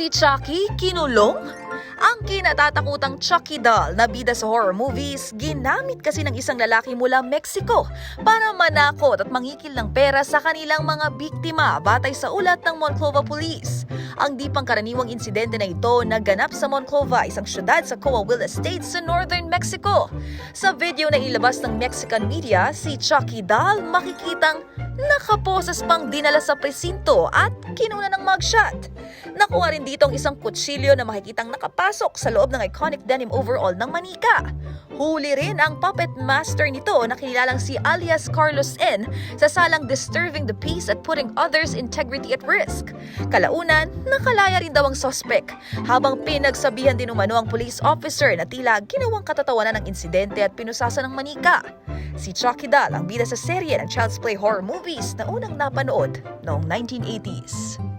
Si Chucky kinulong? Ang kinatatakutang Chucky doll na bida sa horror movies, ginamit kasi ng isang lalaki mula Mexico para manakot at mangikil ng pera sa kanilang mga biktima batay sa ulat ng Monclova Police. Ang di pangkaraniwang insidente na ito naganap sa Monclova, isang syudad sa Coahuila State sa northern Mexico. Sa video na ilabas ng Mexican media, si Chucky doll makikitang nakaposes pang dinala sa presinto at kinuna ng mugshot. Nakuha rin dito ang isang kutsilyo na makikitang nakapasok sa loob ng iconic denim overall ng manika. Huli rin ang puppet master nito na kinilalang si alias Carlos N sa salang disturbing the peace at putting others' integrity at risk. Kalaunan, nakalaya rin daw ang suspect habang pinagsabihan din umano ang police officer na tila ginawang katatawanan ng insidente at pinusasa ng manika. Si Chucky Doll ang bida sa serye ng Child's Play horror movies na unang napanood noong 1980s.